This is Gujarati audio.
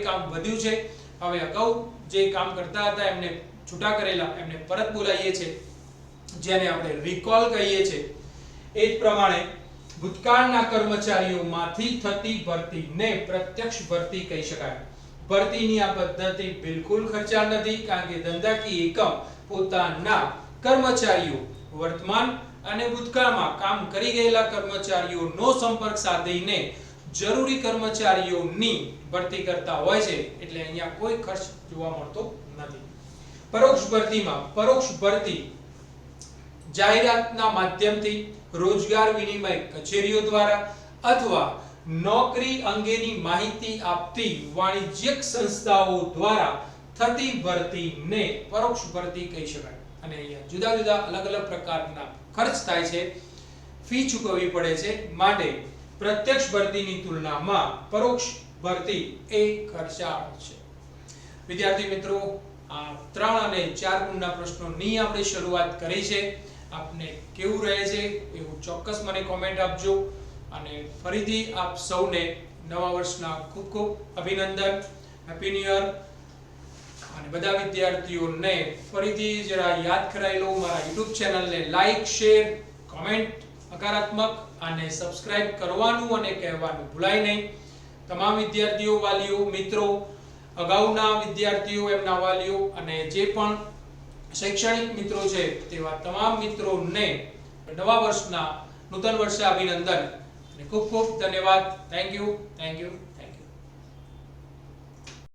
કામ વધ્યું છે. હવે અગાઉ જે કામ કરતા હતા, એમને છૂટા કરેલા, એમને પરત બોલાવીએ છે. જેને આપણે રિકોલ કહીએ છે. એ જ પ્રમાણે ભૂતકાળના કર્મચારીઓમાંથી થતી ભરતીને પ્રત્યક્ષ ભરતી કહી શકાય. ભરતીની આ પદ્ધતિ બિલકુલ ખર્ચાળ નથી, કારણ કે ધંધાકીય એકમ પોતાના કર્મચારીઓ વર્તમાન અને ભૂતકાળમાં કામ કરી ગયેલા કર્મચારીઓનો સંપર્ક સાધીને જરૂરી કર્મચારીઓની ભરતી કરતા હોય છે, એટલે અહીંયા કોઈ ખર્ચ જોવા મળતો નથી. પરોક્ષ ભરતીમાં, પરોક્ષ ભરતી જાહેરાતના માધ્યમથી રોજગાર વિનિમય કચેરીઓ દ્વારા અથવા નોકરી અંગેની માહિતી આપતી વાણિજ્યક સંસ્થાઓ દ્વારા થતી ભરતીને પરોક્ષ ભરતી કહી શકાય. અને અહીંયા જુદા જુદા અલગ અલગ પ્રકારના ખર્ચ થાય છે. ફી ચૂકવવી પડે છે. માટે પ્રત્યક્ષ ભરતીની તુલનામાં પરોક્ષ ભરતી એ ખર્ચાળ છે. વિદ્યાર્થી મિત્રો, આ ત્રણ અને ચાર ગુણના પ્રશ્નોની આપણે શરૂઆત કરી છે. આપને કેવું રહે છે એવું ચોક્કસ મને કોમેન્ટ આપજો અને ફરીથી આપ સૌને નવા વર્ષના ખૂબ ખૂબ અભિનંદન હેપી ન્યુ યર અને બધા વિદ્યાર્થીઓને ફરીથી જરા યાદ કરાવી લઉં મારા યુટ્યુબ ચેનલને લાઈક શેર કોમેન્ટ હકારાત્મક અને સબસ્ક્રાઇબ કરવાનું અને કહેવાનું ભૂલાય નહીં. તમામ વિદ્યાર્થીઓ, વાલીઓ, મિત્રો, અગાઉના વિદ્યાર્થીઓ, એમના વાલીઓ અને જે પણ શૈક્ષણિક મિત્રો છે, તેવા તમામ મિત્રોને નવા વર્ષના નૂતન વર્ષે અભિનંદન અને ખૂબ ખૂબ ધન્યવાદ. Thank you thank you